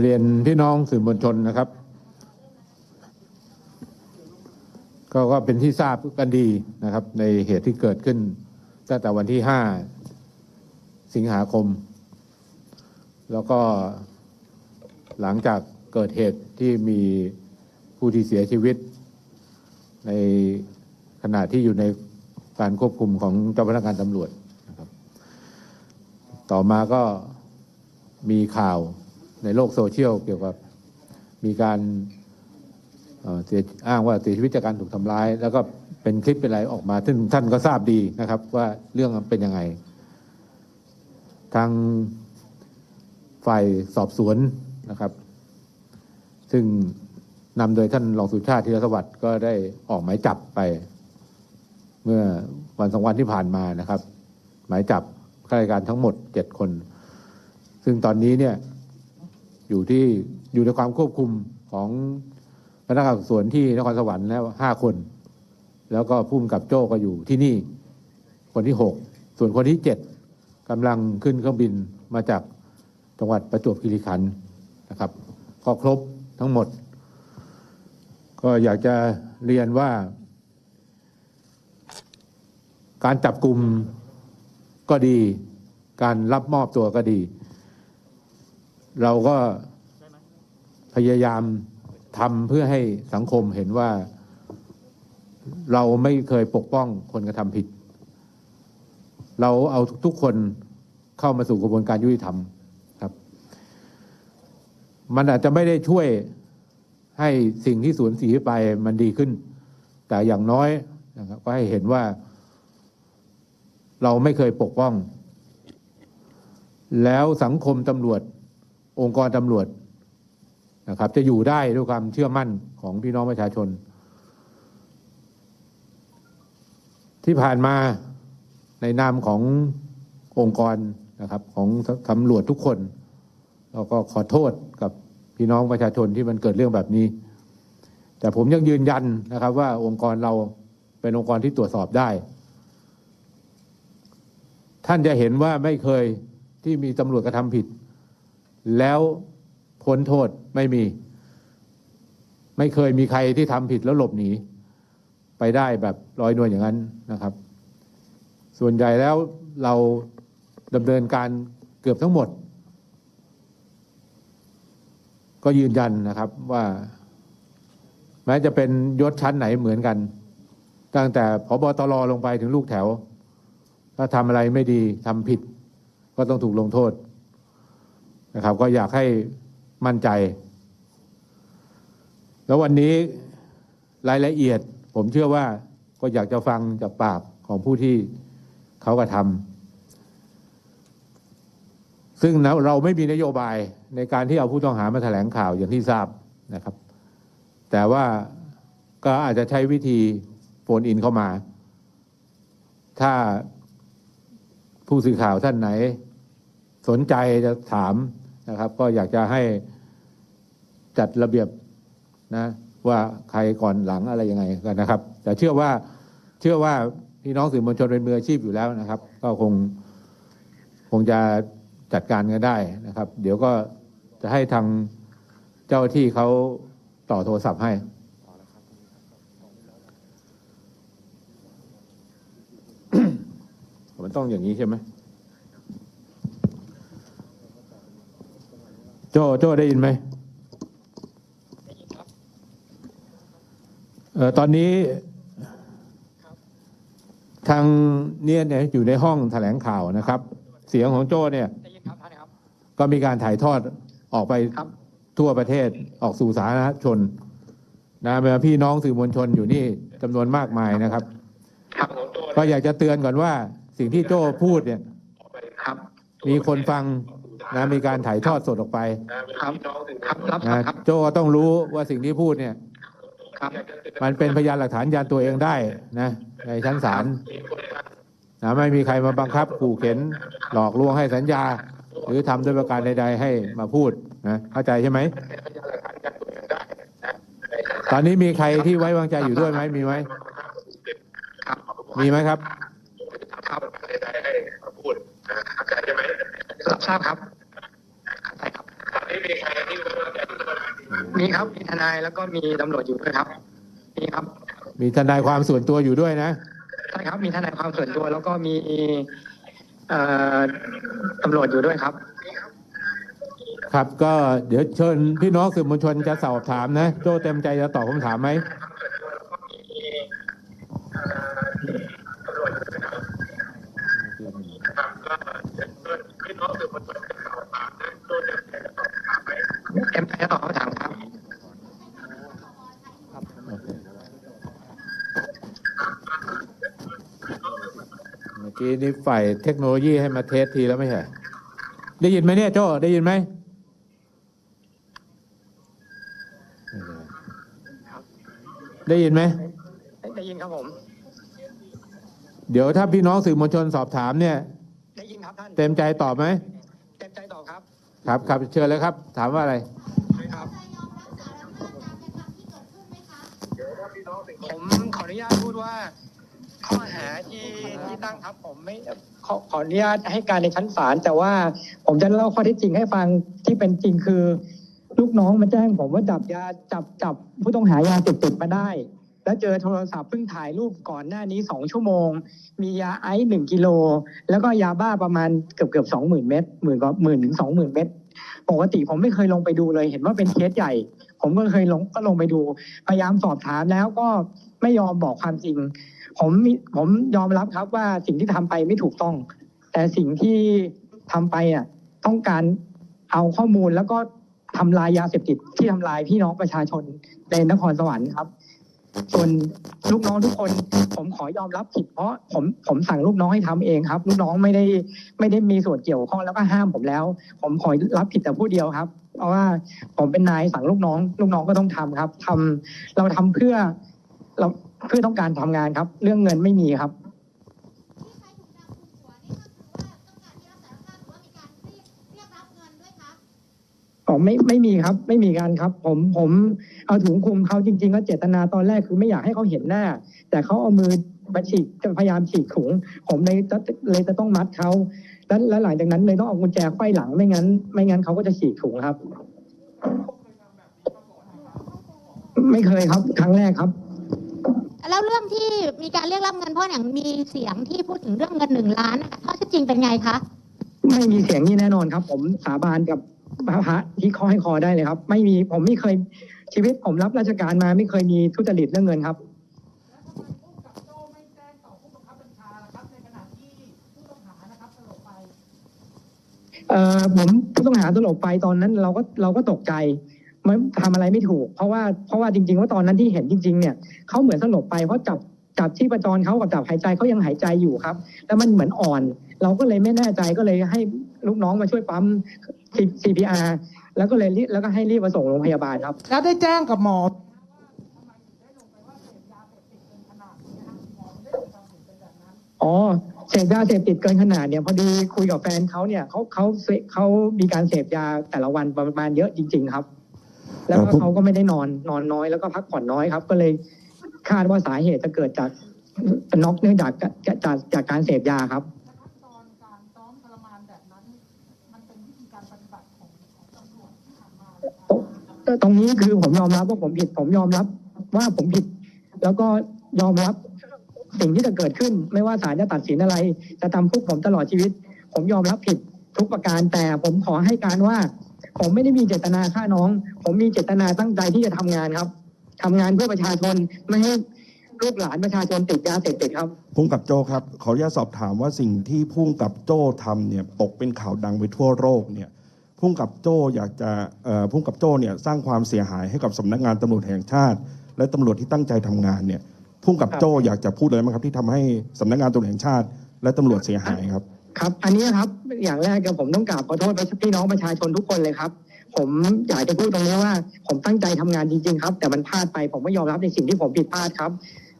เรียนพี่น้องสื่อมวลชนนะครับ ก็ก็เป็นที่ทราบกันดีนะครับ ในเหตุที่เกิดขึ้นตั้งแต่วันที่ 5 สิงหาคม แล้วก็หลังจากเกิดเหตุที่มีผู้ที่เสียชีวิต ในขณะที่อยู่ในการควบคุมของเจ้าพนักงานตำรวจนะครับ ต่อมาก็มีข่าว ในโลกโซเชียลเกี่ยวกับมีการเอ่อเสียอ้างว่าเสียชีวิตจากการถูกทำร้าย แล้วก็เป็นคลิปเป็นอะไรออกมา ซึ่งท่านก็ทราบดีนะครับ ว่าเรื่องเป็นยังไง ทางฝ่ายสอบสวนนะครับ ซึ่งนำโดยท่านรองสุชาติธีรสวัสดิ์ก็ได้ออกหมายจับไป เมื่อวันสองวันที่ผ่านมานะครับ หมายจับข้าราชการทั้งหมดเจ็ดคน ซึ่งตอนนี้เนี่ย อยู่ที่อยู่ในความควบคุมของพนักงานสอบสวนที่นครสวรรค์แล้วห้าคน แล้วก็ผู้กำกับโจ้ก็อยู่ที่นี่ คนที่หกส่วนคนที่เจ็ดกำลังขึ้นเครื่องบินมาจากจังหวัดประจวบคีรีขันธ์นะครับ ก็ครบทั้งหมด ก็อยากจะเรียนว่า การจับกลุ่มก็ดี การรับมอบตัวก็ดี เราก็พยายามทำเพื่อให้สังคมเห็นว่า เราไม่เคยปกป้องคนกระทำผิด เราเอาทุกคนเข้ามาสู่กระบวนการยุติธรรมครับ มันอาจจะไม่ได้ช่วยให้สิ่งที่สูญเสียไปมันดีขึ้น แต่อย่างน้อยนะครับก็ให้เห็นว่า เราไม่เคยปกป้อง แล้วสังคมตำรวจ องค์กรตำรวจนะครับ จะอยู่ได้ด้วยความเชื่อมั่นของพี่น้องประชาชน ที่ผ่านมาในนามขององค์กรนะครับของตำรวจทุกคนเราก็ขอโทษกับพี่น้องประชาชนที่มันเกิดเรื่องแบบนี้ แต่ผมยังยืนยันนะครับ ว่าองค์กรเราเป็นองค์กรที่ตรวจสอบได้ ท่านจะเห็นว่าไม่เคยที่มีตำรวจกระทำผิด แล้วพ้นโทษไม่มี ไม่เคยมีใครที่ทำผิดแล้วหลบหนี ไปได้แบบลอยนวลอย่างนั้นนะครับ ส่วนใหญ่แล้วเราดำเนินการเกือบทั้งหมด ก็ยืนยันนะครับว่า แม้จะเป็นยศชั้นไหนเหมือนกัน ตั้งแต่พบตรลงไปถึงลูกแถว ถ้าทำอะไรไม่ดีทำผิด ก็ต้องถูกลงโทษ นะครับ ก็อยากให้มั่นใจ แล้ววันนี้รายละเอียด ผมเชื่อว่าก็อยากจะฟังจากปากของผู้ที่เขากระทำซึ่งเราไม่มีนโยบายในการที่เอาผู้ต้องหามาแถลงข่าวอย่างที่ทราบนะครับ แต่ว่าก็อาจจะใช้วิธีโฟนอินเข้ามา ถ้าผู้สื่อข่าวท่านไหน สนใจจะถาม นะครับ ก็อยากจะให้จัดระเบียบนะว่าใครก่อนหลังอะไรยังไงกันนะครับ แต่เชื่อว่าเชื่อว่าพี่น้องสื่อมวลชนเป็นมืออาชีพอยู่แล้วนะครับ ก็คงคงจะจัดการกันได้นะครับ เดี๋ยวก็จะให้ทางเจ้าหน้าที่เขาต่อโทรศัพท์ให้มันต้องอย่างนี้ใช่ไหม โจโจได้ยินไหมเอ่อตอนนี้ทางเนี่ยเนี่ยอยู่ในห้องแถลงข่าวนะครับ เสียงของโจ้เนี่ยได้ยินครับท่านครับก็มีการถ่ายทอดออกไปครับทั่วประเทศออกสู่สาธารณชนนะเมื่อพี่น้องสื่อมวลชนอยู่นี่จำนวนมากมายนะครับครับ ก็อยากจะเตือนก่อนว่าสิ่งที่โจ้พูดเนี่ยครับมีคนฟัง นะมีการถ่ายทอดสดออกไปครับครับรับนะครับโจ้ก็ต้องรู้ว่าสิ่งที่พูดเนี่ยครับมันเป็นพยานหลักฐานยันตัวเองได้นะ ในชั้นศาลนะไม่มีใครมาบังคับขู่เข็นหลอกลวงให้สัญญา หรือทำด้วยประการใด ๆ ให้มาพูดนะเข้าใจใช่ไหมตอนนี้มีใครที่ไว้วางใจอยู่ด้วยไหมมีไหมครับมีไหมครับค รับรับทราบครับใช่ครับ มีครับ มีทนายแล้วก็มีตำรวจอยู่ด้วยครับ มีครับ มีทนายความส่วนตัวอยู่ด้วยนะ ใช่ครับ มีทนายความส่วนตัวแล้วก็มีเอ่อตำรวจอยู่ด้วยครับ ครับ ก็เดี๋ยวเชิญพี่น้องสื่อมวลชนจะสอบถามนะ โจ้เต็มใจจะตอบคำถามไหม เต็มใจจะตอบคำถามครับ โอเคเมื่อ กี้นี่ฝ่ายเทคโนโลยีให้มาเทสทีแล้วไม่ใช่ได้ยินไหมเนี่ยโจ้ได้ยินไหมได้ยินไหมได้ยินครับผม เดี๋ยวถ้าพี่น้องสื่อมวลชนสอบถามเนี่ย ได้ยินครับท่าน เต็มใจตอบไหม เต็มใจตอบครับ ครับครับเชิญเลยครับ ถามว่าอะไร หาที่ที่ตั้งครับผมไม่ขอขออนุญาตให้การในชั้นศาลแต่ว่าผมจะเล่าข้อเท็จจริงให้ฟังที่เป็นจริงคือ ลูกน้องมาแจ้งผมว่าจับยาจับจับผู้ต้องหายาเสพติดมาได้ แล้วเจอโทรศัพท์เพิ่งถ่ายรูปก่อนหน้านี้สองชั่วโมง มียาไอซ์หนึ่งกิโลแล้วก็ยาบ้าประมาณเกือบเกือบสองหมื่นเม็ดหมื่นกว่าหมื่นถึงสองหมื่นเม็ดปกติผมไม่เคยลงไปดูเลย เห็นว่าเป็นเคสใหญ่ ผมก็เคยลงก็ลงไปดู พยายามสอบถามแล้วก็ไม่ยอมบอกความจริง ผมมีผมยอมรับครับว่าสิ่งที่ทำไปไม่ถูกต้อง แต่สิ่งที่ทำไปอะต้องการเอาข้อมูลแล้วก็ทำลายยาเสพติดที่ทำลายพี่น้องประชาชนในนครสวรรค์ครับ ส่วนลูกน้องทุกคน ผมขอยอมรับผิดเพราะผมผมสั่งลูกน้องให้ทำเองครับ ลูกน้องไม่ได้ไม่ได้มีส่วนเกี่ยวข้องแล้วก็ห้ามผมแล้ว ผมขอรับผิดแต่ผู้เดียวครับ เพราะว่าผมเป็นนายสั่งลูกน้อง ลูกน้องก็ต้องทำครับทำเราทำเพื่อ เราเพื่อต้องการทำงานครับ เรื่องเงินไม่มีครับ อ๋อไม่ไม่มีครับ ไม่มีการครับ ผมผมเอาถุงคลุมเขาจริง ๆ ก็เจตนาตอนแรกคือไม่อยากให้เขาเห็นหน้า แต่เขาเอามือมาฉีกจะพยายามฉีกถุง ผมเลยจะเลยจะต้องมัดเขาแล้วแล้วหลังจากนั้นเลยต้องเอากุญแจไขว้หลังไม่งั้น ไม่งั้นเขาก็จะฉีกถุงครับ ไม่เคยครับ ครั้งแรกครับ แล้วเรื่องที่มีการเรียกรับเงินเพราะอย่างมีเสียงที่พูดถึงเรื่องเงินหนึ่งล้านนะคะข้อเท็จจริงเป็นไงคะไม่มีเสียงนี่แน่นอนครับ ผมสาบานกับพระพระที่คอให้คอได้เลยครับ ไม่มีผมไม่เคยชีวิตผมรับราชการมาไม่เคยมีทุจริตเรื่องเงินครับเอ่อผมผู้ต้องหาสลบไปตอนนั้นเราก็เราก็ตกใจ ไม่ทำอะไรไม่ถูก เพราะว่าเพราะว่าจริง ๆ ว่าตอนนั้นที่เห็นจริง ๆ เนี่ยเขาเหมือนสลบไปเพราะจับจับที่ประจรเขากับจับหายใจเขายังหายใจอยู่ครับ แล้วมันเหมือนอ่อน เราก็เลยไม่แน่ใจก็เลยให้ลูกน้องมาช่วยปั๊ม CPR แล้วก็เลยรีบแล้วก็ให้รีบมาส่งโรงพยาบาลครับ แล้วได้แจ้งกับหมอ อ๋อเสพยาเสพติดเกินขนาดเนี่ยพอดีคุยกับแฟนเขาเนี่ยเขาเขาเสเขามีการเสพยาแต่ละวันประมาณเยอะจริง ๆ ครับ แล้วก็เอ่อผมเขาก็ไม่ได้นอนนอนน้อยแล้วก็พักผ่อนน้อยครับ ก็เลยคาดว่าสาเหตุจะเกิดจากน็อกเนื่องจากจากจากจากการเสพยาครับตอนการซ้อมทรมานแบบนั้นมันเป็นวิธีการปฏิบัติของของตำรวจที่ผ่านมาตรงนี้คือผมยอมรับว่าผมผิด ผมยอมรับว่าผมผิด แล้วก็ยอมรับสิ่งที่จะเกิดขึ้น ไม่ว่าศาลจะตัดสินอะไร จะทำพวกผมตลอดชีวิต ผมยอมรับผิดทุกประการแต่ผมขอให้การว่า ผมไม่ได้มีเจตนาฆ่าน้อง ผมมีเจตนาตั้งใจที่จะทำงานครับทำงานเพื่อประชาชนไม่ให้ลูกหลานประชาชนติดยาเสพติดครับพุ่งกับโจ้ครับ ขออนุญาตสอบถามว่าสิ่งที่พุ่งกับโจ้ทำเนี่ยตกเป็นข่าวดังไปทั่วโลกเนี่ยพุ่งกับโจ้อยากจะพุ่งกับโจ้เนี่ยสร้างความเสียหายให้กับสำนักงานตำรวจแห่งชาติ และตำรวจที่ตั้งใจทำงานเนี่ยพุ่งกับโจ้อยากจะพูดอะไรไหมครับที่ทำให้สำนักงานตำรวจแห่งชาติและตำรวจเสียหายครับ ครับ อันนี้ครับอย่างแรกก็ผมต้องกราบขอโทษพี่น้องประชาชนทุกคนเลยครับ ผมอยากจะพูดตรงนี้ว่า ผมตั้งใจทำงานจริงๆครับ แต่มันพลาดไปผมก็ยอมรับในสิ่งที่ผมผิดพลาดครับ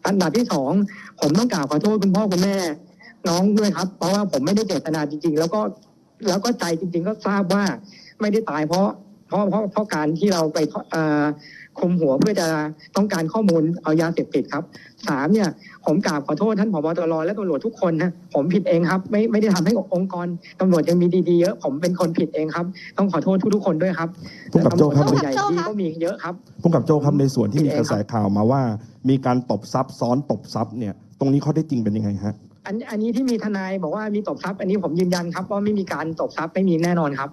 อันดับที่สองผมต้องกราบขอโทษคุณพ่อคุณแม่ น้องด้วยครับ เพราะว่าผมไม่ได้เจตนาจริง ๆ แล้วก็แล้วก็ใจจริง ๆ ก็ทราบว่าไม่ได้ตายเพราะเพราะเพราะเพราะการที่เราไปเอ่อ คุมหัวเพื่อจะต้องการข้อมูลเอายาเสพติดครับสามเนี่ยผมกราบขอโทษท่านผบตรและตำรวจทุกคนนะผมผิดเองครับ ไม่ไม่ได้ทำให้องค์กรตำรวจยังมีดีๆเยอะ ผมเป็นคนผิดเองครับ ต้องขอโทษทุกๆคนด้วยครับผู้กำกับโจ้ครับตำวจส่วนใหญ่ดีก็มีเยอะครับพุ่มกับโจ้ครับในส่วนที่มีกระแสข่าวมาว่า มีการตบทรัพย์ซ้อนตบทรัพย์เนี่ยตรงนี้ข้อได้จริงเป็นยังไงฮะอันอันนี้ที่มีทนายบอกว่ามีตบทรัพย์อันนี้ผมยืนยันครับว่าไม่มีการตบทรัพย์ไม่มีแน่นอนครับ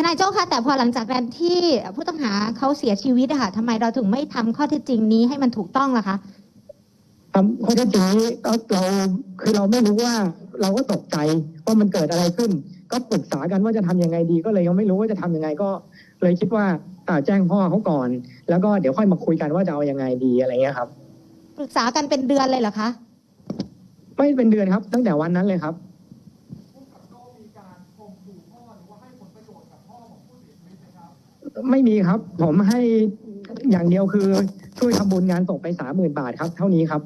ทนายโจ้คะแต่พอหลังจากนั้นที่ผู้ต้องหาเขาเสียชีวิตอะค่ะทำไมเราถึงไม่ทำข้อเท็จจริงนี้ให้มันถูกต้องล่ะคะครับข้อเท็จจริงนี้ก็เราคือเราไม่รู้ว่าเราก็ตกใจว่ามันเกิดอะไรขึ้น ก็ปรึกษากันว่าจะทำยังไงดี ก็เลยยังไม่รู้ว่าจะทำยังไงก็ เลยคิดว่าอ่าแจ้งพ่อเขาก่อน แล้วก็เดี๋ยวค่อยมาคุยกันว่าจะเอายังไงดีอะไรเงี้ยครับปรึกษากันเป็นเดือนเลยเหรอคะ ไม่เป็นเดือนครับ ตั้งแต่วันนั้นเลยครับ ไม่มีครับ ผมให้อย่างเดียวคือช่วยทำบุญงานศพไปสามหมื่นบาทครับ เท่านี้ครับ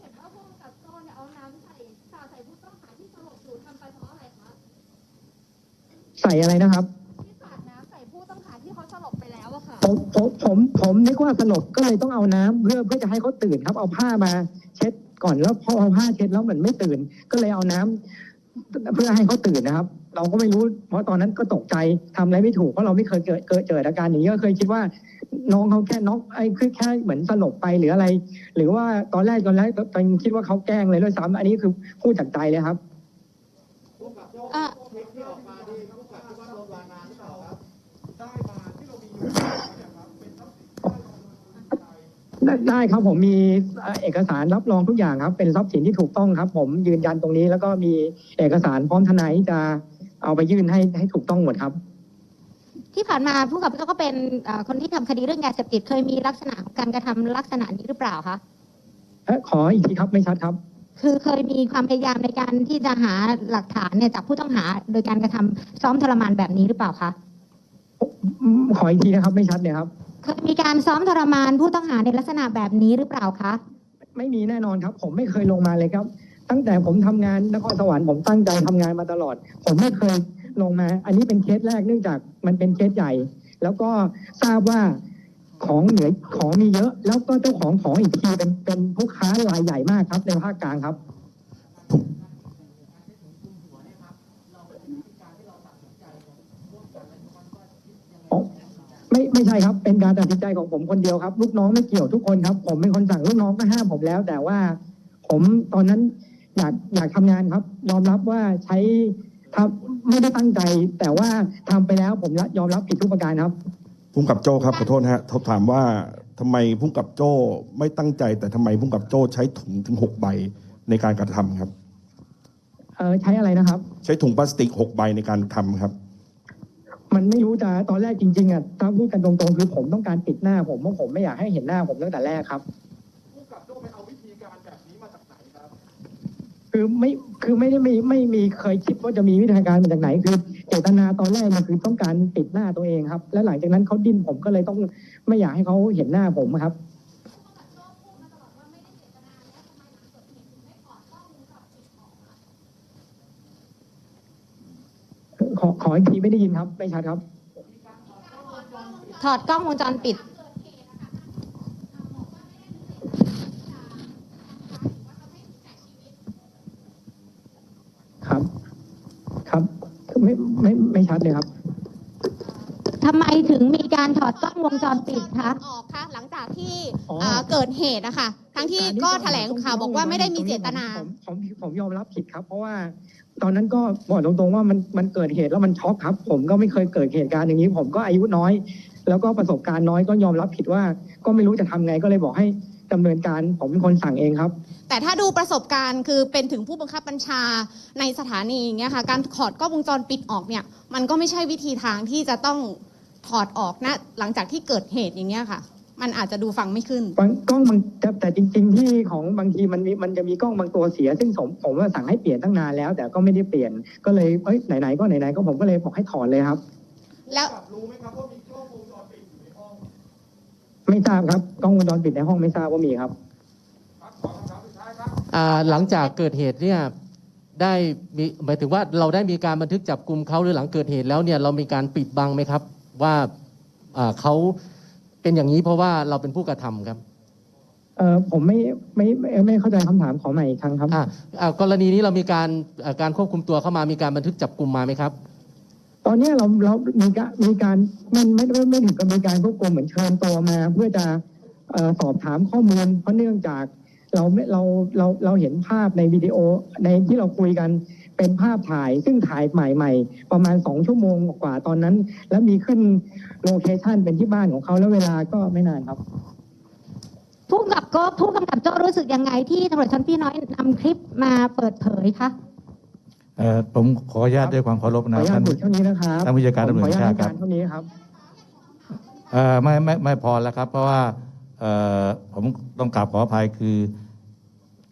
เห็นว่าผู้กำกับโจ้เนี่ยเอาน้ำใส่สาดใส่ผู้ต้องหาที่สลบอยู่ทำไปเพราะอะไรคะใส่อะไรนะครับ ที่สาดน้ำใส่ผู้ต้องหาที่เขาสลบไปแล้วอะค่ะ ผมผมผมผมนึกว่าสลบก็เลยต้องเอาน้ำเพื่อเพื่อจะให้เขาตื่นครับ เอาผ้ามาเช็ดก่อนแล้วพอเอาผ้าเช็ดแล้วเหมือนไม่ตื่น ก็เลยเอาน้ำเพื่อให้เขาตื่นนะครับ เราก็ไม่รู้ เพราะตอนนั้นก็ตกใจทำอะไรไม่ถูกเพราะเราไม่เคยเกิดเกิดเจออาการอย่างนี้ก็เคยคิดว่าน้องเขาแค่น็อกไอ้คือแค่เหมือนสลบไปหรืออะไร หรือว่าตอนแรกตอนแรกตอนคิดว่าเขาแกล้งเลยด้วยซ้ำอันนี้คือพูดจากใจเลยครับเอ่อได้ได้ครับผมมีเอ่อเอกสารรับรองทุกอย่างครับ เป็นทรัพย์สินที่ถูกต้องครับ ผมยืนยันตรงนี้ แล้วก็มีเอกสารพร้อมทนายที่จะ เอาไปยื่นให้ให้ถูกต้องหมดครับ ที่ผ่านมาผู้กำกับโจ้ก็เป็นเอ่อคนที่ทำคดีเรื่องยาเสพติดเคยมีลักษณะของการกระทำลักษณะนี้หรือเปล่าคะเอ๊ะขออีกทีครับไม่ชัดครับ คือเคยมีความพยายามในการที่จะหาหลักฐานเนี่ยจากผู้ต้องหาโดยการกระทำซ้อมทรมานแบบนี้หรือเปล่าคะอืมขออีกทีนะครับไม่ชัดเลยครับเคยมีการซ้อมทรมานผู้ต้องหาในลักษณะแบบนี้หรือเปล่าคะไม่มีแน่นอนครับ ผมไม่เคยลงมาเลยครับ ตั้งแต่ผมทำงานนครสวรรค์ผมตั้งใจทำงานมาตลอด ผมไม่เคยลงมา อันนี้เป็นเคสแรกเนื่องจากมันเป็นเคสใหญ่ แล้วก็ทราบว่าของเหนือของมีเยอะ แล้วก็เจ้าของของอีกทีเป็นเป็นผู้ค้ารายใหญ่มากครับ ในภาคกลางครับไม่ไม่ใช่ครับ เป็นการตัดสินใจของผมคนเดียวครับ ลูกน้องไม่เกี่ยวทุกคนครับ ผมเป็นคนสั่งลูกน้องก็ห้ามผมแล้ว แต่ว่าผมตอนนั้น อยากอยากทำงานครับ ยอมรับว่าใช้ทำไม่ได้ตั้งใจ แต่ว่าทำไปแล้วผมยอมรับผิดทุกประการครับ พุ่มกับโจ้ครับขอโทษนะฮะเขาถามว่าทำไมพุ่มกับโจ้ไม่ตั้งใจ แต่ทำไมพุ่มกับโจ้ใช้ถุงถึงหกใบในการกระทำครับ เออใช้อะไรนะครับ ใช้ถุงพลาสติกหกใบในการทำครับ มันไม่รู้จะตอนแรกจริงๆอะถ้าพูดกันตรงๆ คือผมต้องการปิดหน้าผมเพราะผมไม่อยากให้เห็นหน้าผมตั้งแต่แรกครับ คือไม่คือไม่ได้ไม่ไม่มีเคยคิดว่าจะมีวิธีการมาจากไหน คือเจตนาตอนแรกมันคือต้องการปิดหน้าตัวเองครับ แล้วหลังจากนั้นเขาดิ้นผมก็เลยต้องไม่อยากให้เขาเห็นหน้าผมครับขอขออีกทีไม่ได้ยินครับไม่ชัดครับ ถอดกล้องวงจรปิด ครับ ครับ ไม่ไม่ไม่ชัดเลยครับทำไมถึงมีการถอดกล้องวงจรปิดคะ ออกคะหลังจากที่อ๋ออ่าเกิดเหตุนะคะทั้งที่ก็แถลงข่าวบอกว่าไม่ได้มีเจตนาผมผมผมผมยอมรับผิดครับ เพราะว่า ตอนนั้นก็บอกตรงๆว่ามันมันเกิดเหตุแล้วมันช็อกครับ ผมก็ไม่เคยเกิดเหตุการณ์อย่างนี้ ผมก็อายุน้อย แล้วก็ประสบการณ์น้อยก็ยอมรับผิดว่า ก็ไม่รู้จะทำไงก็เลยบอกให้ ดำเนินการผมเป็นคนสั่งเองครับ แต่ถ้าดูประสบการณ์คือเป็นถึงผู้บังคับบัญชาในสถานีอย่างเงี้ยค่ะ การถอดกล้องวงจรปิดออกเนี่ย มันก็ไม่ใช่วิธีทางที่จะต้องถอดออกนะ หลังจากที่เกิดเหตุอย่างเงี้ยค่ะ มันอาจจะดูฟังไม่ขึ้น บางกล้องบางแต่แต่จริง ๆ ที่ของบางทีมันมีมันจะมีกล้องบางตัวเสีย ซึ่งผมผมว่าสั่งให้เปลี่ยนตั้งนานแล้ว แต่ก็ไม่ได้เปลี่ยนก็เลยเอ้ยไหนๆก็ไหนๆก็ผมก็เลยบอกให้ถอนเลยครับ แล้วไม่ ทราบครับกล้องวงจรปิดในห้องไม่ทราบว่ามีครับ อ่าหลังจากเกิดเหตุเนี่ยได้มีหมายถึงว่าเราได้มีการบันทึกจับกลุ่มเขาหรือหลังเกิดเหตุแล้วเนี่ยเรามีการปิดบังไหมครับ ว่าอ่าเขาเป็นอย่างนี้เพราะว่าเราเป็นผู้กระทำครับเออผมไม่ไม่ไม่ไม่เข้าใจคำถามขอใหม่อีกครั้งครับ อ่าอ่ากรณีนี้เรามีการอ่าการควบคุมตัวเข้ามามีการบันทึกจับกลุ่มมาไหมครับ ตอนนี้เราเรามีการมีการมันไม่ไม่ไม่ถึงกับมีการควบคุมเหมือนเชิญตัวมา เพื่อจะเอ่อสอบถามข้อมูล เพราะเนื่องจากเราเราเราเราเห็นภาพในวิดีโอในที่เราคุยกันเป็นภาพถ่ายซึ่งถ่ายใหม่ๆ ประมาณสองชั่วโมงกว่าตอนนั้น แล้วมีขึ้นโลเคชันเป็นที่บ้านของเขาแล้วเวลาก็ไม่นานครับผู้กำกับก็ผู้กำกับโจ้รู้สึกยังไงที่ตำรวจชั้นพี่น้อยนำคลิปมาเปิดเผยคะ เอ่อผมขออนุญาตด้วยความเคารพขอนะอนุญาท่าตน หยุดเท่านี้นะครับท่านผู้จัดการตำรวจแห่งชาติครับขออนุญตให้กเท่านี้ครับ เอ่อไม่ไม่ไม่พอแล้วครับ เพราะว่าเอ่อผมต้องกราบขออภัยคือ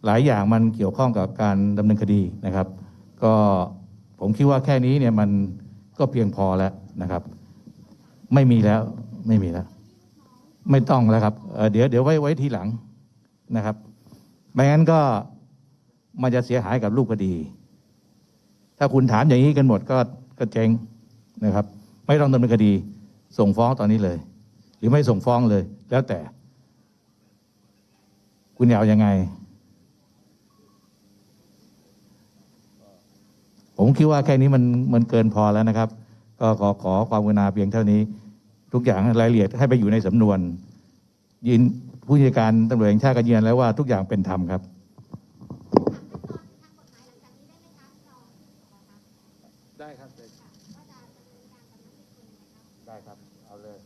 หลายอย่างมันเกี่ยวข้องกับการดำเนินคดีนะครับ ก็ผมคิดว่าแค่นี้เนี่ยมันก็เพียงพอแล้วนะครับ ไม่มีแล้วไม่มีแล้ว ไม่ต้องแล้วครับเอ่อเดี๋ยวเดี๋ยวไว้ไว้ทีหลังนะครับไม่งั้นก็มันจะเสียหายกับรูปคดี ถ้าคุณถามอย่างนี้กันหมดก็ก็เจ๊งนะครับ ไม่ต้องดำเนินคดี ส่งฟ้องตอนนี้เลย หรือไม่ส่งฟ้องเลย แล้วแต่ คุณอยากเอายังไง ผมคิดว่าแค่นี้มันมันเกินพอแล้วนะครับ ก็ขอขอความกรุณาเพียงเท่านี้ ทุกอย่างรายละเอียดให้ไปอยู่ในสำนวนยินผู้จัดการตำรวจแห่งชาติก็ยืนยันแล้วว่าทุกอย่างเป็นธรรมครับ ได้ครับ ได้ครับ เอาเลย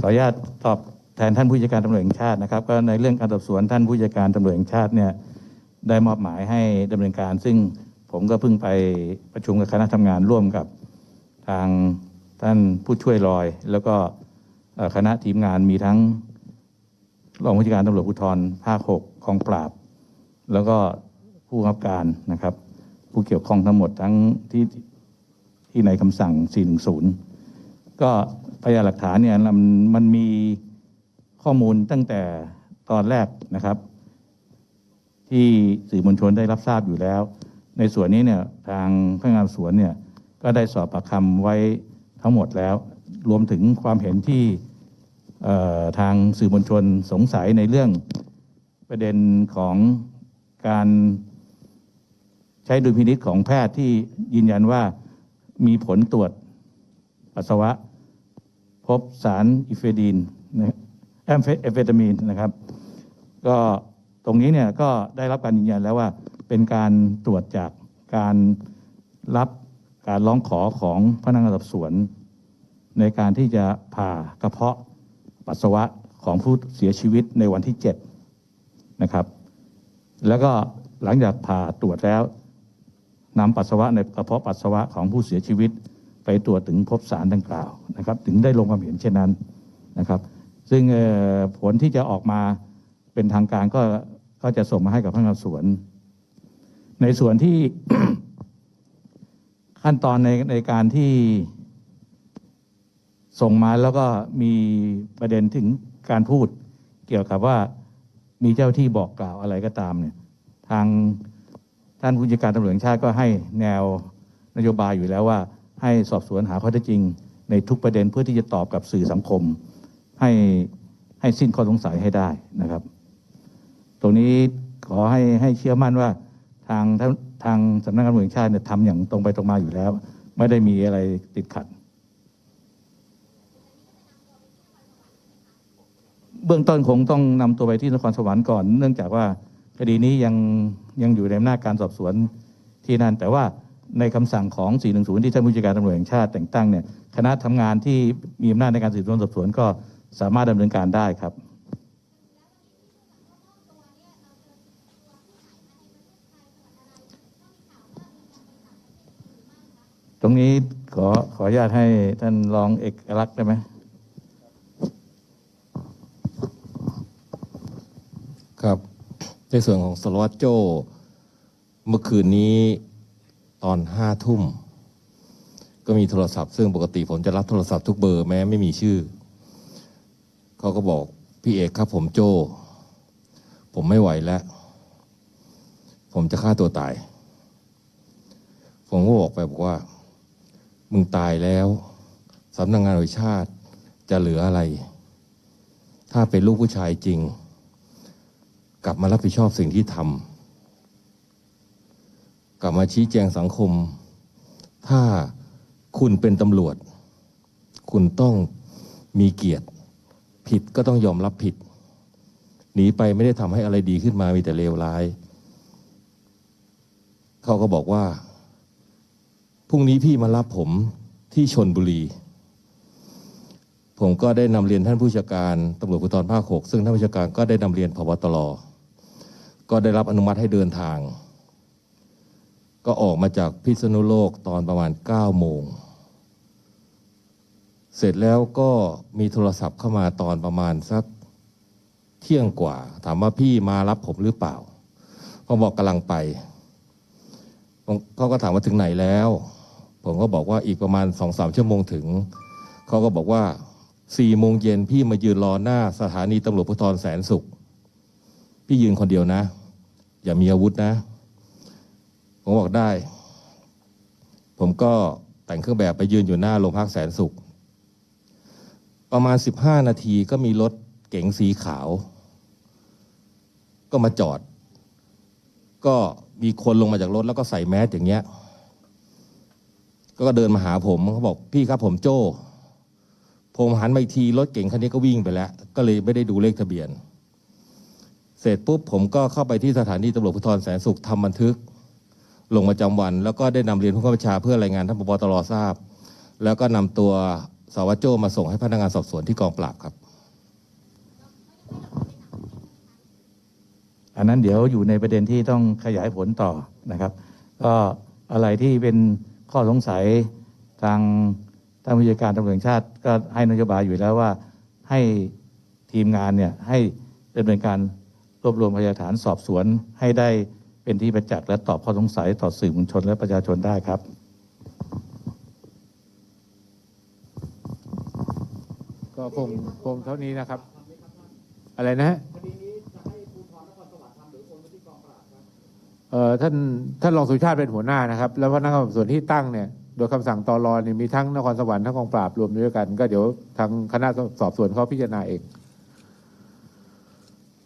ข อนุญาตตอบแทนท่านผู้จัดการตำรวจแห่งชาตินะครับก็ในเรื่องการสอบสวนท่านผู้จัดการตำรวจแห่งชาติเนี่ยได้มอบหมายให้ดำเนินการ ซึ่งผมก็เพิ่งไปประชุมกับคณะทำงานร่วมกับทางท่านผู้ช่วยลอย แล้วก็คณะทีมงานมีทั้งรองผู้จัดการตำรวจภูธรภาคหกกองปราบ แล้วก็ผู้กำกับการนะครับ ผู้เกี่ยวข้องทั้งหมดทั้งที่ที่ในคำสั่ง 410 ก็พยานหลักฐานเนี่ยมันมันมีข้อมูลตั้งแต่ตอนแรกนะครับ ที่สื่อมวลชนได้รับทราบอยู่แล้ว ในส่วนนี้เนี่ยทางพนักงานสวนเนี่ยก็ได้สอบปากคำไว้ทั้งหมดแล้ว รวมถึงความเห็นที่ทางสื่อมวลชนสงสัยในเรื่องประเด็นของการใช้ดุลพินิษของแพทย์ที่ยืนยันว่ามีผลตรวจ ปัสสาวะ พบสารอิเฟดีนนะแอมเฟเอมเฟตามีนนะครับ ก็ตรงนี้เนี่ยก็ได้รับการยืนยันแล้วว่าเป็นการตรวจจากการรับการร้องขอของพนักงานสอบสวน ในการที่จะผ่ากระเพาะปัสสาวะของผู้เสียชีวิตในวันที่ 7 นะครับ แล้วก็หลังจากผ่าตรวจแล้วนำปัสสาวะในกระเพาะปัสสาวะของผู้เสียชีวิต ตรวจถึงพบสารดังกล่าวนะครับ ถึงได้ลงความเห็นเช่นนั้นนะครับ ซึ่งผลที่จะออกมาเป็นทางการก็ก็จะส่งมาให้กับพนักงานสวน ในส่วนที่ขั้นตอนในในการที่ส่งมาแล้วก็มีประเด็นถึงการพูดเกี่ยวกับว่ามีเจ้าที่บอกกล่าวอะไรก็ตามเนี่ยทางท่านผู้จัดการตำรวจแห่งชาติก็ให้แนวนโยบายอยู่แล้วว่า ให้สอบสวนหาข้อเท็จจริง ในทุกประเด็นเพื่อที่จะตอบกับสื่อสังคม ให้ให้สิ้นข้อสงสัยให้ได้นะครับ ตรงนี้ขอให้ให้เชื่อมั่นว่าทางทางทางสำนักงานตำรวจแห่งชาติเนี่ยทำอย่างตรงไปตรงมาอยู่แล้ว ไม่ได้มีอะไรติดขัด เบื้องต้นคงต้องนำตัวไปที่นครสวรรค์ก่อน เนื่องจากว่าคดีนี้ยังยังอยู่ในอำนาจการสอบสวนที่นั่นแต่ว่า ในคำสั่งของ 410 ที่ท่านผู้จัดการตำรวจแห่งชาติแต่งตั้งเนี่ยคณะทำงานที่มีอำนาจในการสืบสวนสอบสวนก็สามารถดำเนินการได้ครับตรงนี้ขอขออนุญาตให้ท่านรองเอกลักษณ์ได้ไหมครับ ในส่วนของสารวัตโจ้เมื่อคืนนี้ ตอนห้าทุ่ม ก็มีโทรศัพท์ ซึ่งปกติผมจะรับโทรศัพท์ทุกเบอร์แม้ไม่มีชื่อ เขาก็บอกพี่เอกครับผมโจ ผมไม่ไหวแล้ว ผมจะฆ่าตัวตาย ผมก็บอกไปบอกว่า มึงตายแล้วสำนักงานตำรวจแห่งชาติจะเหลืออะไร ถ้าเป็นลูกผู้ชายจริง กลับมารับผิดชอบสิ่งที่ทำ กลับมาชี้แจงสังคม ถ้าคุณเป็นตำรวจ คุณต้องมีเกียรติ ผิดก็ต้องยอมรับผิด หนีไปไม่ได้ทำให้อะไรดีขึ้นมามีแต่เลวร้าย เขาก็บอกว่าพรุ่งนี้พี่มารับผมที่ชนบุรี ผมก็ได้นำเรียนท่านผู้จัดการตำรวจภูธรภาคหกซึ่งท่านผู้จัดการก็ได้นำเรียนพบตรก็ได้รับอนุมัติให้เดินทาง ก็ออกมาจากพิษณุโลกตอนประมาณ 9 โมง เสร็จแล้วก็มีโทรศัพท์เข้ามาตอนประมาณสักเที่ยงกว่า ถามว่าพี่มารับผมหรือเปล่าผมบอกกำลังไปเขาก็ถามว่าถึงไหนแล้ว ผมก็บอกว่าอีกประมาณสองสามชั่วโมงถึง เขาก็บอกว่าสี่โมงเย็นพี่มายืนรอหน้าสถานีตำรวจภูธรแสนสุข พี่ยืนคนเดียวนะ อย่ามีอาวุธนะ ผมบอกได้ ผมก็แต่งเครื่องแบบไปยืนอยู่หน้าโรงพักแสนสุข ประมาณ 15 นาทีก็มีรถเก๋งสีขาว ก็มาจอด ก็มีคนลงมาจากรถแล้วก็ใส่แมสอย่างเงี้ย ก็เดินมาหาผมเขาบอกพี่ครับผมโจ้ผมหันมาอีกทีรถเก๋งคันนี้ก็วิ่งไปแล้ว ก็เลยไม่ได้ดูเลขทะเบียน เสร็จปุ๊บผมก็เข้าไปที่สถานีตำรวจภูธรแสนสุขทำบันทึก ลงประจำวัน แล้วก็ได้นำเรียนผู้ข้าราชการเพื่อรายงานท่านปปตรทราบ แล้วก็นำตัวสาวัตรโจมาส่งให้พนักงานสอบสวนที่กองปราบครับ อันนั้นเดี๋ยวอยู่ในประเด็นที่ต้องขยายผลต่อนะครับ ก็อะไรที่เป็นข้อสงสัยทางทางผู้จัดการตำรวจแห่งชาติ ก็ให้นโยบายอยู่แล้วว่าให้ทีมงานเนี่ยให้ดำเนินการรวบรวมพยานฐานสอบสวนให้ได้ เป็นที่ประจักษ์และตอบข้อสงสัยต่อสื่อมวลชนและประชาชนได้ครับ ก็คงคงเท่านี้นะครับ อะไรนะฮะเอ่อท่านท่านรองสุชาติเป็นหัวหน้านะครับ แล้วพนักงานสอบสวนที่ตั้งเนี่ยโดยคำสั่งตอรอเนี่ยมีทั้งนครสวรรค์ทั้งกองปราบรวมด้วยกัน ก็เดี๋ยวทางคณะสอบสวนเขาพิจารณาเอง